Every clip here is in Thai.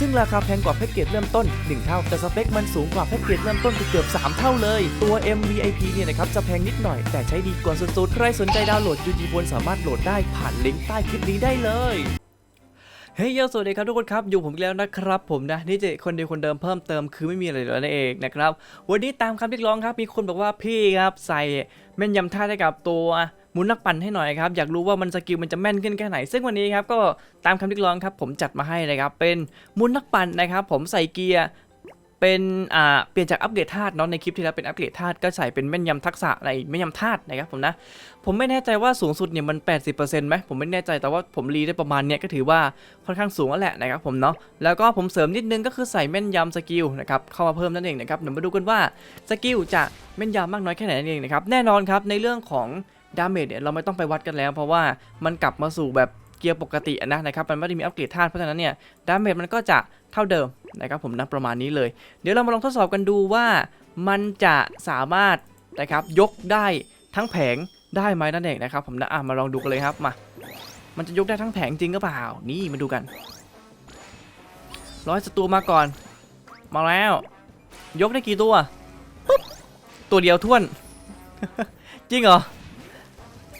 ซึ่งราคาแพงกว่าแพ็กเกจเริ่มต้น 1 เท่า แต่สเปคมันสูงกว่าแพ็กเกจเริ่มต้นเกือบ3 เท่าเลย ตัว MVIP เนี่ยนะครับจะแพงนิดหน่อย แต่ใช้ดีกว่าสุดๆ ใครสนใจดาวน์โหลด UG Phone สามารถโหลดได้ผ่านลิงก์ใต้คลิปนี้ได้เลยเฮ้ยยสวัสดีครับทุกคนครับ อยู่ผมอีกแล้วนะครับ ผมนะนี่จะคนเดียวคนเดิมเพิ่มเติมคือไม่มีอะไรเหลือนั่นเองนะครับ วันนี้ตามคำเรียกร้องครับ มีคนบอกว่าพี่ครับใส่แม่นยำท่าให้กับตัว มุนนักปั่นให้หน่อยครับ อยากรู้ว่ามันสกิลมันจะแม่นขึ้นแค่ไหน ซึ่งวันนี้ครับก็ตามคำเรียกร้องครับ ผมจัดมาให้นะครับ เป็นมุนนักปั่นนะครับ ผมใส่เกียร์เป็นอ่าเปลี่ยนจากอัปเกรดธาตุเนาะในคลิปที่แล้วเป็นอัปเกรดธาตุก็ใส่เป็นแม่นยำทักษะในแม่นยำธาตุนะครับผมนะ ผมไม่แน่ใจว่าสูงสุดเนี่ยมัน 80%ไหมผมไม่แน่ใจแต่ว่าผมรีได้ประมาณเนี้ยก็ถือว่าค่อนข้างสูงแล้วแหละนะครับผมเนาะแล้วก็ผมเสริมนิดนึงก็คือใส่แม่นยำสกิลนะครับเข้ามาเพิ่มนั่นเองนะครับเดี๋ยวมาดูกันว่าสกิลจะแม่นยำมากน้อยแค่ไหนนั่นเองนะครับแน่นอนครับในเรื่องของ ดาเมจเนี่ยเราไม่ต้องไปวัดกันแล้ว เพราะว่ามันกลับมาสู่แบบเกียร์ปกตินะนะครับมันไม่ได้มีอัปเกรดธาตุเพราะฉะนั้นเนี่ยดาเมจมันก็จะเท่าเดิมนะครับผมนะประมาณนี้เลย เดี๋ยวเรามาลองทดสอบกันดูว่ามันจะสามารถนะครับยกได้ทั้งแผงได้ไหมนั่นเองนะครับผมนะอะมาลองดูกันเลยครับมา มันจะยกได้ทั้งแผงจริงก็เปล่า นี่มาดูกัน ร้อยศัตรูมาก่อน มาแล้ว ยกได้กี่ตัวปุ๊บตัวเดียวท้วน จริงเหรอ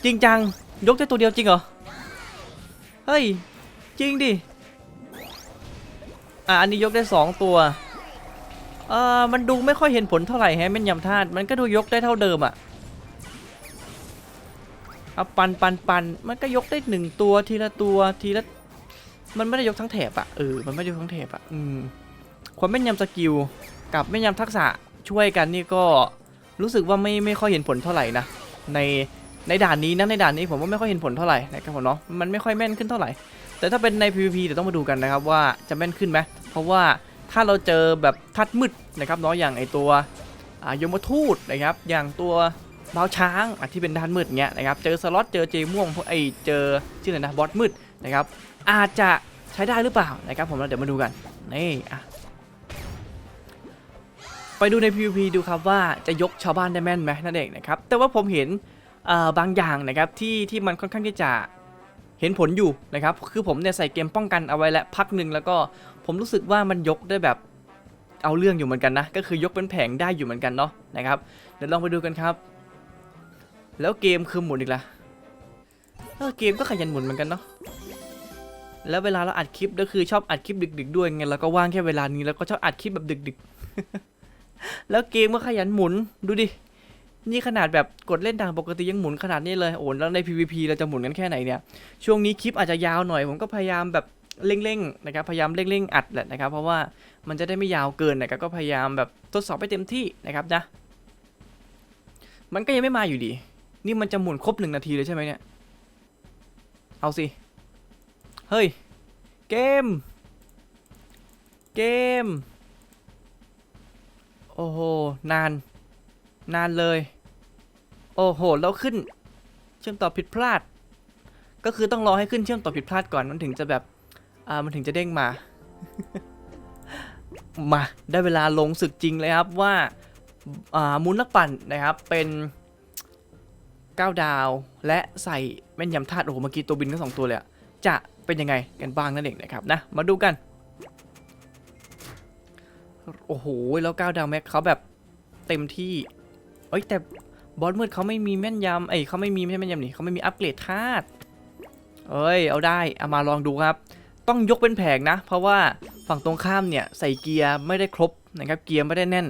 จริงจัง ยกได้ตัวเดียวจริงเหรอ เฮ้ย จริงดิ อะ อันนี้ยกได้สองตัว เอ่อ มันดูไม่ค่อยเห็นผลเท่าไหร่แฮะแม่นยำธาตุมันก็ดูยกได้เท่าเดิมอะเอาปันปันปันมันก็ยกได้หนึ่งตัวทีละตัวทีละ มันไม่ได้ยกทั้งแถบอะเออ มันไม่ได้ยกทั้งแถบอะอืม ความแม่นยำสกิลกับแม่นยำทักษะช่วยกันนี่ก็รู้สึกว่าไม่ไม่ค่อยเห็นผลเท่าไหร่นะใน ในด่านนี้นะในด่านนี้ผมว่าไม่ค่อยเห็นผลเท่าไหร่นะครับผมเนาะมันไม่ค่อยแม่นขึ้นเท่าไหร่ แต่ถ้าเป็นใน PVP เดี๋ยวต้องมาดูกันนะครับว่าจะแม่นขึ้นไหมเพราะว่าถ้าเราเจอแบบทัดมืดนะครับเนาะอย่างไอตัวยมทูตนะครับอย่างตัวเบาช้างที่เป็นด้านมืดเงี้ยนะครับเจอสล็อตเจอเจม่วงไอเจอชื่ออะไรนะบอสมืดนะครับอาจจะใช้ได้หรือเปล่านะครับผมเดี๋ยวมาดูกันนี่อะไปดูใน PVP ดูครับว่าจะยกชาวบ้านได้แม่นไหมนั่นเองนะครับแต่ว่าผมเห็น บางอย่างนะครับที่ที่มันค่อนข้างที่จะเห็นผลอยู่นะครับ คือผมเนี่ยใส่เกมป้องกันเอาไว้แล้วพักหนึ่งแล้วก็ผมรู้สึกว่ามันยกได้แบบเอาเรื่องอยู่เหมือนกันนะ ก็คือยกเป็นแผงได้อยู่เหมือนกันเนาะนะครับ เดี๋ยวลองไปดูกันครับ แล้วเกมคือหมุนอีกละเออเกมก็ขยันหมุนเหมือนกันเนาะ แล้วเวลาเราอัดคลิปก็คือชอบอัดคลิปดึก ๆ ด้วยไงเราก็ว่างแค่เวลานี้แล้วก็ชอบอัดคลิปแบบดึก ๆ แล้วเกมก็ขยันหมุนดูดิ นี่ขนาดแบบกดเล่นดังปกติยังหมุนขนาดนี้เลยโอ้แล้วใน PVP เราจะหมุนกันแค่ไหนเนี่ย ช่วงนี้คลิปอาจจะยาวหน่อย ผมก็พยายามแบบเร่งๆนะครับ พยายามเร่งๆอัดแหละนะครับ เพราะว่ามันจะได้ไม่ยาวเกินนะครับ ก็พยายามแบบทดสอบไปเต็มที่นะครับนะ มันก็ยังไม่มาอยู่ดี นี่มันจะหมุนครบหนึ่งนาทีเลยใช่ไหมเนี่ย เอาสิ เฮ้ย เกม เกม โอ้โห นาน นานเลย โอ้โหแล้วขึ้น เชื่อมต่อผิดพลาด ก็คือต้องรอให้ขึ้นเชื่อมต่อผิดพลาดก่อนมันถึงจะแบบอ่ามันถึงจะเด้งมา มาได้เวลาลงศึกจริงเลยครับว่าอ่ามูลนักปั่นนะครับเป็น9ดาวและใส่แม่นยำธาตุโอ้โหเมื่อกี้ตัวบินทั้งสองตัวเลยอะจะเป็นยังไงกันบ้างนั่นเองนะครับนะมาดูกัน โอ้โหแล้ว9ดาวแม็กเขาแบบเต็มที่เอ้ยแต่ บอสมืดเขาไม่มีแม่นยำเอ้ยเขาไม่มีไม่ใช่แม่นยำนี่เขาไม่มีอัปเกรดธาตุเอ้ย เอาได้เอามาลองดูครับ ต้องยกเป็นแผงนะ เพราะว่าฝั่งตรงข้ามเนี่ยใส่เกียร์ไม่ได้ครบนะครับ เกียร์ไม่ได้แน่น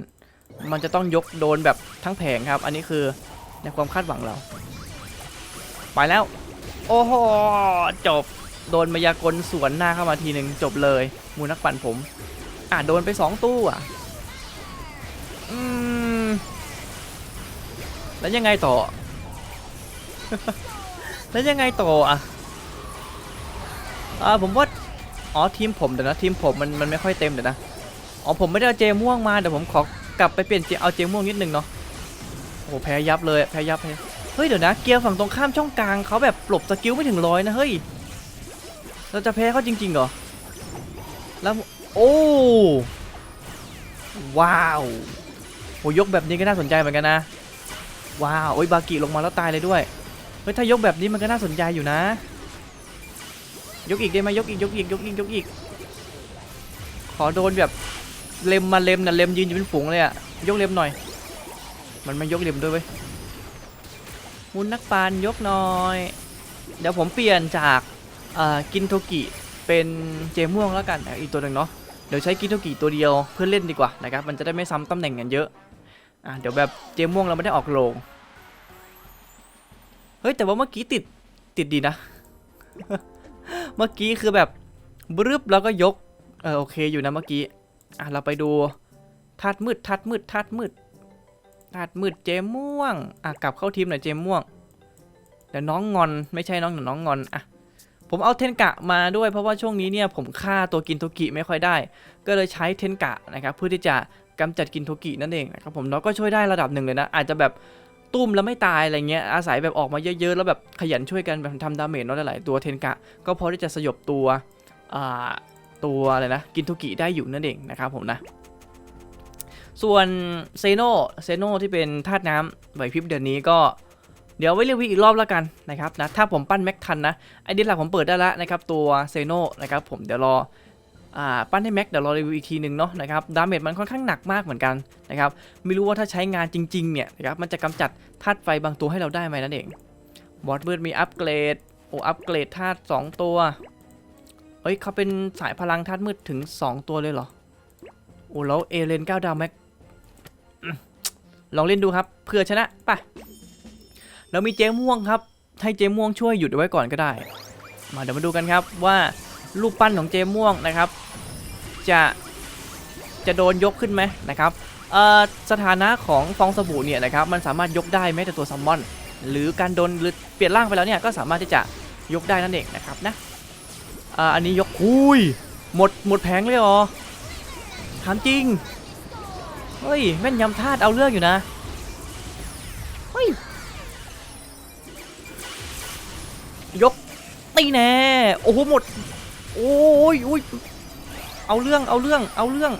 มันจะต้องยกโดนแบบทั้งแผงครับ อันนี้คือในความคาดหวังเรา ไปแล้ว โอ้โห จบ โดนมายากลสวนหน้าเข้ามาทีหนึ่งจบเลย มูนักปั่นผม อะโดนไปสองตู้อะ อืม แล้วยังไงต่อ แล้วยังไงต่ออะอ่าผมว่า อ๋อทีมผมเดี๋ยวนะทีมผมมันมันไม่ค่อยเต็มเดี๋ยวนะ อ๋อผมไม่ได้เอาเจม่วงมาเดี๋ยวผมขอกลับไปเปลี่ยนเจเอาเจม่วงนิดนึงเนาะ โอ้โหแพ้ยับเลยแพ้ยับแพ้เฮ้ยเดี๋ยวนะเกียร์ฝั่งตรงข้ามช่องกลางเขาแบบปลบสกิลไม่ถึงร้อยนะเฮ้ย เราจะแพ้เขาจริงๆเหรอ แล้วโอ้ว้าวโหยกแบบนี้ก็น่าสนใจเหมือนกันนะ ว้าวโอ้ยบากิลงมาแล้วตายเลยด้วยเฮ้ยถ้ายกแบบนี้มันก็น่าสนใจอยู่นะ ยกอีกได้ไหมยกอีกยกอีกยกอีกยกอีก ขอโดนแบบเล็มมาเล็มนะเล็มยืนอยู่เป็นฝูงเลยอะยกเล็มหน่อย มันไม่ยกเล็มด้วยเว้ยมุนนักปานยกหน่อย เดี๋ยวผมเปลี่ยนจากกินโทกิเป็นเจม่วงแล้วกันอีกตัวหนึ่งเนาะเดี๋ยวใช้กินโทกิตัวเดียวเพื่อเล่นดีกว่านะครับมันจะได้ไม่ซ้ำตำแหน่งกันเยอะ อะเดี๋ยวแบบเจม่วงเราไม่ได้ออกโรงเฮ้ยแต่ว่าเมื่อกี้ติดติดดีนะ เมื่อกี้คือแบบบรึบแล้วก็ยกเออโอเคอยู่นะเมื่อกี้อะเราไปดูธาตุมืดธาตุมืดธาตุมืดธาตุมืดเจมม่วงอะกลับเข้าทีมหน่อยเจมม่วงเดี๋ยวน้องงอนไม่ใช่น้องเดี๋ยน้องงอนอะผมเอาเทนกะมาด้วยเพราะว่าช่วงนี้เนี่ยผมฆ่าตัวกินโทกิไม่ค่อยได้ ก็เลยใช้เทนกะนะครับเพื่อที่จะ กำจัดกินโทกินั่นเองนะครับผมแล้วก็ช่วยได้ระดับหนึ่งเลยนะ อาจจะแบบตุ้มแล้วไม่ตายอะไรเงี้ยอาศัยแบบออกมาเยอะๆ แล้วแบบขยันช่วยกันแบบทำดาเมจเนาะหลายๆตัวเทนกะ ก็พอที่จะสยบตัวอ่าตัวอะไรนะกินโทกิได้อยู่นั่นเองนะครับผมนะ ส่วนเซโนเซโนที่เป็นธาตุน้ำไหวพริบเดือนนี้ก็เดี๋ยวไว้เรียกวิอีกรอบแล้วกันนะครับนะถ้าผมปั้นแม็กทันนะไอเดียหลักผมเปิดได้แล้วนะครับตัวเซโนนะครับผมเดี๋ยวรอ ปั้นให้แม็กเดี๋ยวรอรีวิวอีกทีหนึ่งเนาะนะครับดาเมจมันค่อนข้างหนักมากเหมือนกันนะครับไม่รู้ว่าถ้าใช้งานจริงๆเนี่ยนะครับมันจะกำจัดธาตุไฟบางตัวให้เราได้ไหมนั่นเองบอสมืดมีอัปเกรดโอ้อัปเกรดธาตุสองตัวเอ้ยเขาเป็นสายพลังธาตุมืดถึง 2 ตัวเลยเหรอโอ้แล้วเอเลน9ดาวแม็กลองเล่นดูครับเพื่อชนะไป่ะเรามีเจม่วงครับให้เจม่วงช่วยหยุดไว้ก่อนก็ได้ มาเดี๋ยวมาดูกันครับว่ารูปปั้นของเจม่วงนะครับ จะจะโดนยกขึ้นไหมนะครับเอ่อสถานะของฟองสบู่เนี่ยนะครับมันสามารถยกได้แม้แต่ตัวซัมมอน หรือการโดนหรือเปลี่ยนร่างไปแล้วเนี่ยก็สามารถที่จะยกได้นั่นเองนะครับนะอ่าอันนี้ยกหุยหมดหมดแผงเลยเหรอถามจริงเฮ้ยแม่นยำธาตุเอาเรื่องอยู่นะเฮ้ยยกตีแน่โอ้โหหมดโอ้ยอุ้ย เอาเรื่องเอาเรื่องเอาเรื่อง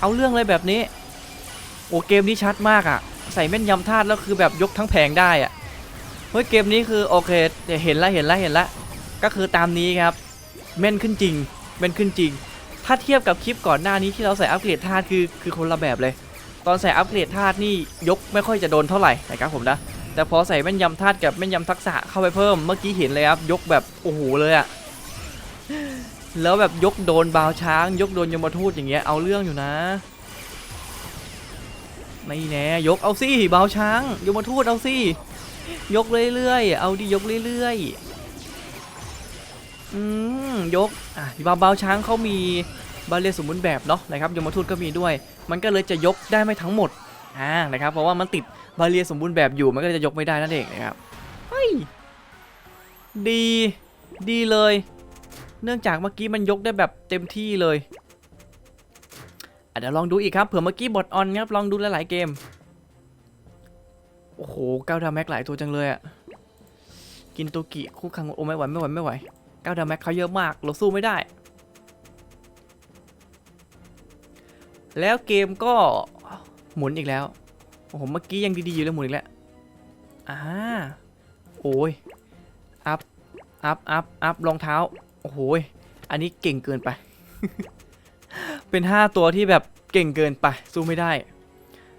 เอาเรื่องเลยแบบนี้ โอ้เกมนี้ชัดมากอะ่ะ ใส่แม่นยำธาตุแล้วคือแบบยกทั้งแผงได้อะ่ะเฮ้ยเกมนี้คือโอเคเดี๋ยวเห็นแล้วเห็นแล้วเห็นแล้วก็คือตามนี้ครับแม่นขึ้นจริงแม่นขึ้นจริง ถ้าเทียบกับคลิปก่อนหน้านี้ที่เราใส่อัปเกรดธาตุคือคือคนละแบบเลย ตอนใส่อัปเกรดธาตุนี่ยกไม่ค่อยจะโดนเท่าไหร่นะครับผมนะแต่พอใส่แม่นยำธาตุกับแม่นยำทักษะเข้าไปเพิ่มเมื่อกี้เห็นเลยครับยกแบบโอ้โหเลยอะ แล้วแบบยกโดนบาวช้าง ยกโดนยมทูตอย่างเงี้ยเอาเรื่องอยู่นะไม่แน่ยกเอาสิบาวช้างยมทูตเอาสิยกเรื่อยๆเอาดิยกเรื่อยๆอืมยกอะบาเบาช้างเขามีบาเรีสมบูรณ์แบบเนาะนะครับยมทูตก็มีด้วย มันก็เลยจะยกได้ไม่ทั้งหมดอ่านะครับเพราะว่ามันติดบาเรียสมบูรณ์แบบอยู่มันก็จะยกไม่ได้นั่นเองนะครับเฮ้ยดีดีเลย เนื่องจากเมื่อกี้มันยกได้แบบเต็มที่เลยเดี๋ยวลองดูอีกครับเผื่อเมื่อกี้บอทออนครับลองดูหลายๆเกม โอ้โหก้าวดาแม็กหลายตัวจังเลยอะกินโตกิคู่คังโอ้ไม่ไหวไม่ไหวไม่ไหวก้าวดาแม็กเขาเยอะมากเราสู้ไม่ได้ แล้วเกมก็หมุนอีกแล้วโอ้โหเมื่อกี้ยังดีๆอยู่แล้วหมุนอีกแล้วอ่าโอ้ยอัพอัพอัพอัพรองเท้า อ้โห อันนี้เก่งเกินไป เป็น 5 ตัวที่แบบเก่งเกินไป สู้ไม่ได้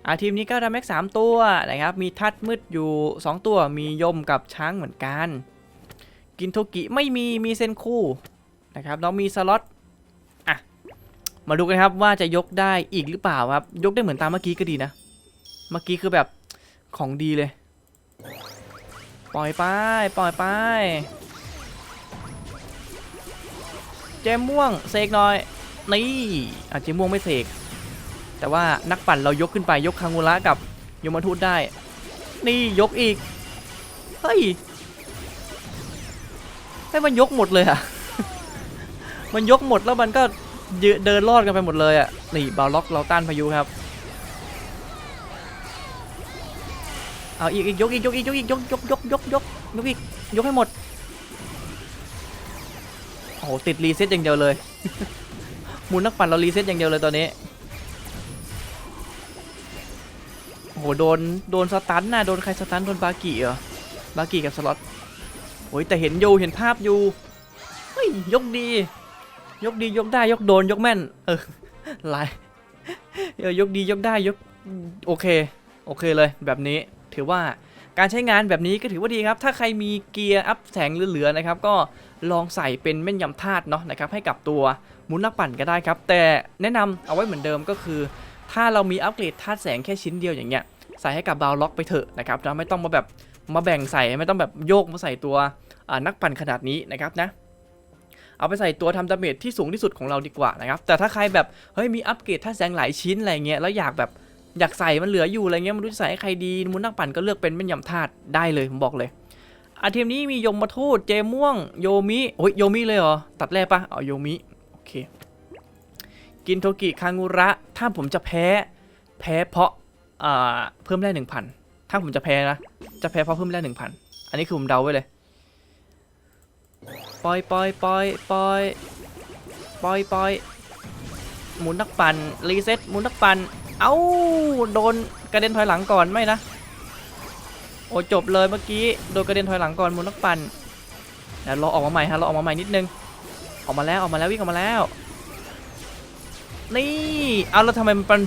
อาทีมนี้ก็ดาแม็กสามตัวนะครับ มีทัดมืดอยู่ 2 ตัว มียมกับช้างเหมือนกัน กินโทกิไม่มี มีเซนคู่นะครับน้องมีสล็อตอะ มาดูกันครับว่าจะยกได้อีกหรือเปล่าครับ ยกได้เหมือนตามเมื่อกี้ก็ดีนะ เมื่อกี้คือแบบของดีเลย ปล่อยไป ปล่อยไป เจมม่วงเสกหน่อย นี่อะเจมม่วงไม่เสก แต่ว่านักปั่นเรายกขึ้นไปยกคางูระกับยมทูตได้ นี่ยกอีก เฮ้ย ให้มันยกหมดเลยอะมันยกหมดแล้วมันก็เดินรอดกันไปหมดเลยอะนี่บาล็อกเราต้านพายุครับ เอาอีกอีกยกอีกยกอีกยกอีกยกยกยกยกยกยกอีกยกให้หมด หติดรีเซ็ตอย่างเดียวเลยมุนนักปั่นเรารีเซ็ตอย่างเดียวเลยตอนนี้โอ้โหโดนโดนสตันน่ะโดนใครสตันโดนบากิเหรอบากิกับสล็อตโอ้ยแต่เห็นอยู่เห็นภาพอยู่เฮ้ยยกดี ยกดียกได้ยกโดนยกแม่น เออลายเออยกดียกได้ยกโอเค โอเคเลยแบบนี้ถือว่า การใช้งานแบบนี้ก็ถือว่าดีครับ ถ้าใครมีเกียร์อัพแสงเหลือๆนะครับ ก็ลองใส่เป็นแม่นยำธาตุเนาะนะครับให้กับตัวหมุนนักปั่นก็ได้ครับ แต่แนะนำเอาไว้เหมือนเดิมก็คือ ถ้าเรามีอัปเกรดธาตุแสงแค่ชิ้นเดียวอย่างเงี้ยใส่ให้กับบาวล็อกไปเถอะนะครับนะไม่ต้องมาแบบมาแบ่งใส่ไม่ต้องแบบโยกมาใส่ตัวนักปั่นขนาดนี้นะครับนะเอาไปใส่ตัวทำดาเมจที่สูงที่สุดของเราดีกว่านะครับแต่ถ้าใครแบบเฮ้ยมีอัปเกรดธาตุแสงหลายชิ้นอะไรเงี้ยแล้วอยากแบบ อยากใส่มันเหลืออยู่อะไรเงี้ยมันรู้จะใส่ให้ใครดีมุนนักปั่นก็เลือกเป็นแม่นยำธาตุได้เลยผมบอกเลยอาทีมนี้มียมมาทูตเจม่วงโยมิโอ้ยโยมิเลยเหรอตัดแรกปะเอาโยมิโอเคกินโทกิคางูระ ถ้าผมจะแพ้แพ้เพราะอ่าเพิ่มแร่หนึ่งพันถ้าผมจะแพ้นะจะแพ้เพราะเพิ่มแร่หนึ่งพันอันนี้คือผมเดาไว้เลยปล่อยปล่อยปล่อยปล่อยปล่อยปล่อยหมุนนักปั่นรีเซ็ตหมุนนักปั่น เอ้าโดนกระเด็นถอยหลังก่อนไม่นะ โอ้จบเลยเมื่อกี้โดนกระเด็นถอยหลังก่อนมุนนักปั่นเดี๋ยวรอออกมาใหม่ฮะรอออกมาใหม่นิดนึง ออกมาแล้วออกมาแล้ววิ่งออกมาแล้ว นี่เอาแล้วทำไมมันเป็น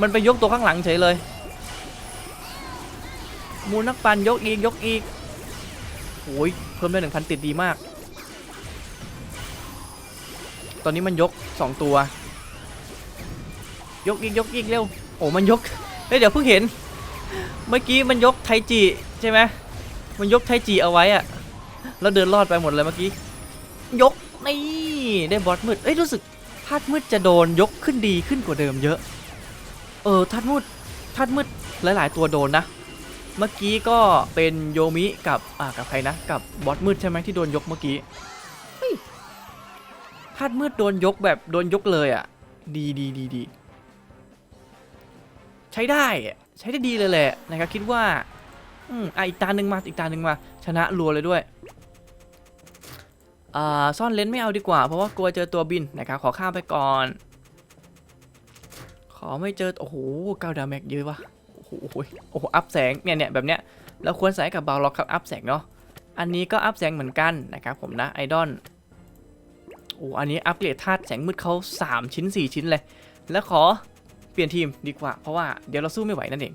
มันไปยกตัวข้างหลังเฉยเลย มูลนักปั่นยกอีกยกอีกโอ้ยเพิ่มได้หนึ่งพันติดดีมาก ตอนนี้มันยกสองตัว ยกอีกยกอีกเร็วโอ้มันยกเฮ้ยเดี๋ยวเพิ่งเห็น เมื่อกี้มันยกไทจิใช่ไหมมันยกไทจิเอาไว้อะแล้วเดินรอดไปหมดเลยเมื่อกี้ยกนี่ได้บอสมืดเอ้ยรู้สึกธาตุมืดจะโดนยกขึ้นดีขึ้นกว่าเดิมเยอะ เออธาตุมืดธาตุมืดหลาย ๆ ตัวโดนนะ เมื่อกี้ก็เป็นโยมิกับอ่ากับใครนะกับบอสมืดใช่ไหมที่โดนยกเมื่อกี้เฮ้ยธาตุมืดโดนยกแบบโดนยกเลยอะ ดีดีดีดี ใช้ได้ใช้ได้ดีเลยแหละนะครับคิดว่าอืมอะอีกตาหนึ่งมาอีกตาหนึ่งมาชนะรัวเลยด้วยอ่าซ่อนเลนส์ไม่เอาดีกว่า เพราะว่ากลัวเจอตัวบินนะครับขอข้ามไปก่อน ขอไม่เจอโอ้โหเก้าดาเมจเยอะวะโอ้โหโอ้โหอัพแสงเนี่ยเนี่ยแบบเนี้ยเราควรใส่กับบาล็อกครับอัพแสงเนาะอันนี้ก็อัพแสงเหมือนกันนะครับผมนะไอดอลโอ้อันนี้อัปเกรดธาตุแสงมืดเขา3 ชิ้น 4 ชิ้นเลย แล้วขอ เปลี่ยนทีมดีกว่า เพราะว่าเดี๋ยวเราสู้ไม่ไหวนั่นเอง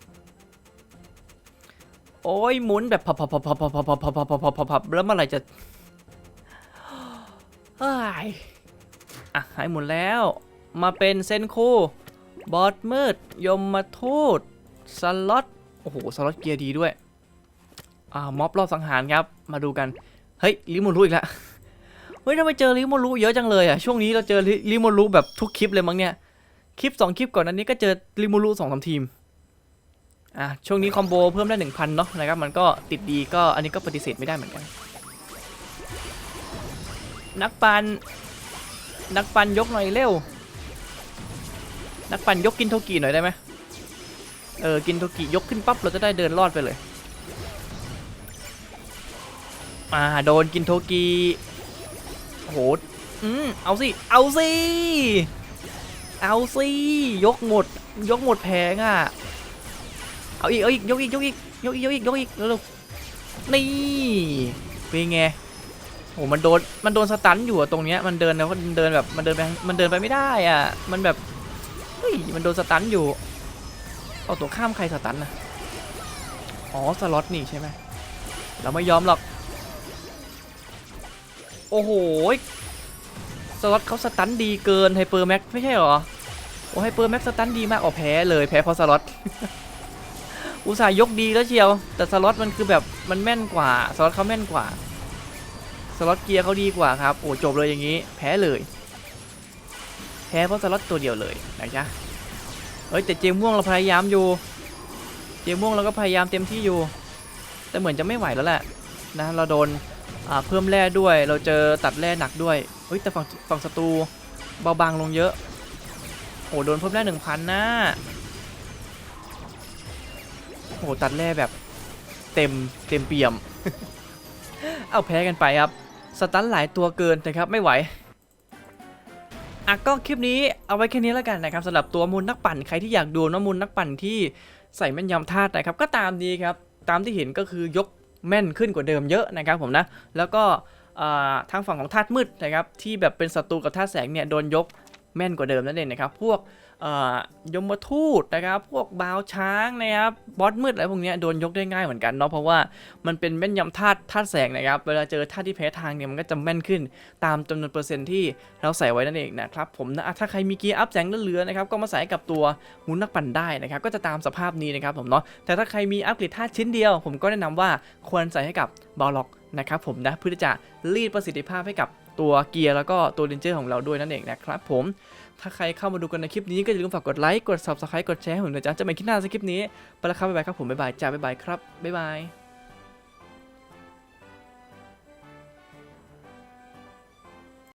โอ้ยหมุนแบบพับพับพับพับพับพับพับพับพับพับพับแล้วเมื่อไหร่จะเฮ้ยอะหายหมดแล้ว มาเป็นเซนคูบอสมืด ยมมาทูตสล็อต โอ้โห สล็อตเกียร์ดีด้วย อ่า ม็อบรอบสังหารครับ มาดูกัน เฮ้ย ลิโมรุอีกแล้ว เฮ้ยทำไมเจอลิโมรุเยอะจังเลยอะ ช่วงนี้เราเจอลิลิโมรุแบบทุกคลิปเลยมั้งเนี่ย คลิป 2 คลิปก่อนอันนี้ก็เจอลิโมรุสองสามทีมอะช่วงนี้คอมโบเพิ่มได้หนึ่งพันเนาะนะครับ มันก็ติดดีก็อันนี้ก็ปฏิเสธไม่ได้เหมือนกัน นักปันนักปันยกหน่อยเร็ว นักปันยกกินโทกิหน่อยได้ไหมเออ กินโทกิยกขึ้นปั๊บ เราจะได้เดินรอดไปเลยอ่าโดนกินโทกิโหอืมเอาสิ เอาสิ เอาสิยกหมด ยกหมดแพงอะ เอาอีกเอาอีกยกอีกยกอีกยกอีกยกอีกยกอีกเร็วๆนี่เป็นไงโอ้มันโดนมันโดนสตันอยู่ตรงเนี้ยมันเดินแล้วมันเดินแบบมันเดินไปมันเดินไปไม่ได้อะ มันแบบเฮ้ยมันโดนสตันอยู่เอาตัวข้ามใครสตันนะอ๋อสล็อตนี่ใช่ไหมเราไม่ยอมหรอก โอ้โห สล็อตเขาสตันดีเกินไฮเปอร์แม็กไม่ใช่หรอ โอ้ไฮเปอร์แม็กสตันดีมากอ๋อแพ้เลยแพ้เพราะสล็อตอุตส่าห์ยกดีแล้วเชียว แต่สล็อตมันคือแบบมันแม่นกว่าสล็อตเขาแม่นกว่าสล็อตเกียร์เขาดีกว่าครับโอ้จบเลยอย่างนี้ แพ้เลย แพ้เพราะสล็อตตัวเดียวเลยนะจ๊ะเฮ้ยแต่เจมม่วงเราพยายามอยู่ เจมม่วงเราก็พยายามเต็มที่อยู่ แต่เหมือนจะไม่ไหวแล้วแหละนะเราโดน อ่าเพิ่มแร่ด้วย เราเจอตัดแร่หนักด้วยเฮ้ยแต่ฝั่งฝั่งศัตรูเบาบางลงเยอะโอ้โดนเพิ่มแร่หนึ่งพันนะโอ้ตัดแร่แบบเต็มเต็มเปี่ยม เอาแพ้กันไปครับ สตันหลายตัวเกินนะครับไม่ไหวอะก็คลิปนี้เอาไว้แค่นี้แล้วกันนะครับสำหรับตัวมูลนักปั่นใครที่อยากดูนะมูลนักปั่นที่ใส่แม่นยำธาตุนะครับก็ตามนี้ครับ ตามที่เห็นก็คือยก แม่นขึ้นกว่าเดิมเยอะนะครับผมนะ แล้วก็ทางฝั่งของธาตุมืดนะครับที่แบบเป็นศัตรูกับธาตุแสงเนี่ยโดนยกแม่นกว่าเดิมนั่นเองนะครับพวก ยมทูตนะครับ พวกบาวช้างนะครับ บอสมืดอะไรพวกนี้โดนยกได้ง่ายเหมือนกันเนาะ เพราะว่ามันเป็นแม่นยำธาตุธาตุแสงนะครับ เวลาเจอธาตุที่แพ้ทางเนี่ยมันก็จะแม่นขึ้นตามจำนวนเปอร์เซ็นต์ที่เราใส่ไว้นั่นเองนะครับ ผมนะถ้าใครมีเกียร์อัพแสงเหลือๆนะครับ ก็มาใส่กับตัวหุ่นนักปั่นได้นะครับ ก็จะตามสภาพนี้นะครับผมเนาะ แต่ถ้าใครมีอัพเกรดธาตุชิ้นเดียว ผมก็แนะนำว่าควรใส่ให้กับบอลล็อกนะครับผมนะเพื่อที่จะรีดประสิทธิภาพให้กับตัวเกียร์แล้วก็ตัวเรนเจอร์ของเราด้วยนั่นเองนะครับผม ถ้าใครเข้ามาดูกันในคลิปนี้ก็อย่าลืมฝากกดไลค์ กด subscribe กดแชร์ให้ผมนะจ๊ะจะไป็นคลิปหน้าสคลิปนี้ ไปแล้วครับบ๊ายบายครับผมบ๊ายบายจ้าบ๊ายบายครับบ๊ายบาย